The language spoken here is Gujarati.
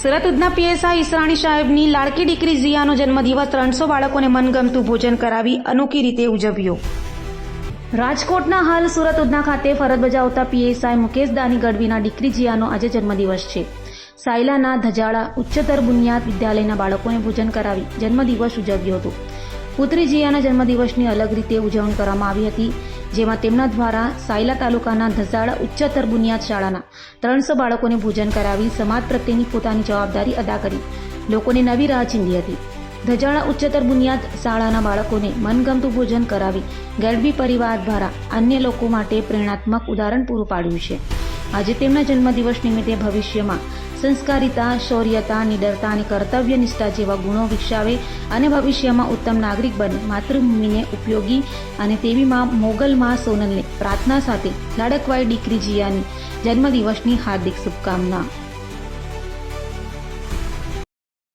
સુરત ઉધના પીએસઆઈ ઈસરાણી સાહેબની લાડકી દીકરી ઝિયાનો જન્મદિવસ ત્રણસો બાળકોને મનગમતું ભોજન કરાવી અનોખી રીતે ઉજવ્યો. રાજકોટના હાલ સુરત ઉધના ખાતે ફરજ બજાવતા પીએસઆઈ મુકેશ દાની ગઢવીના દીકરી જીયાનો આજે જન્મદિવસ છે. સાયલાના ધજાળા ઉચ્ચતર બુનિયાદ વિદ્યાલયના બાળકોને ભોજન કરાવી જન્મદિવસ ઉજવ્યો હતો. પુત્રી જીયાના જન્મદિવસની અલગ રીતે ઉજવણી કરવામાં આવી હતી. જેમાં તેમના દ્વારા સાયલા તાલુકાના ધસાડા ઉચ્ચતર બુનિયાદ શાળાના ત્રણસો બાળકોને ભોજન કરાવી સમાજ પ્રત્યેની પોતાની જવાબદારી અદા કરી. લોકોને નવી રાહ ચીંધી હતી. ધજાડા ઉચ્ચતર બુનિયાદ શાળાના બાળકોને મનગમતું ભોજન કરાવી ગરબી પરિવાર દ્વારા અન્ય લોકો માટે પ્રેરણાત્મક ઉદાહરણ પૂરું પાડ્યું છે. આજે તેમના જન્મદિવસ નિમિત્તે ભવિષ્યમાં સંસ્કારિતા, શૌર્યતા, નિડરતા અને કર્તવ્યનિષ્ઠા જેવા ગુણો વિકસાવે અને ભવિષ્યમાં ઉત્તમ નાગરિક બને. માતૃભૂમિને ઉપયોગી અને તેવીમાં મોગલમાં સોનલને પ્રાર્થના સાથે લાડકવાઈ દીકરી જિયાની જન્મદિવસની હાર્દિક શુભકામના.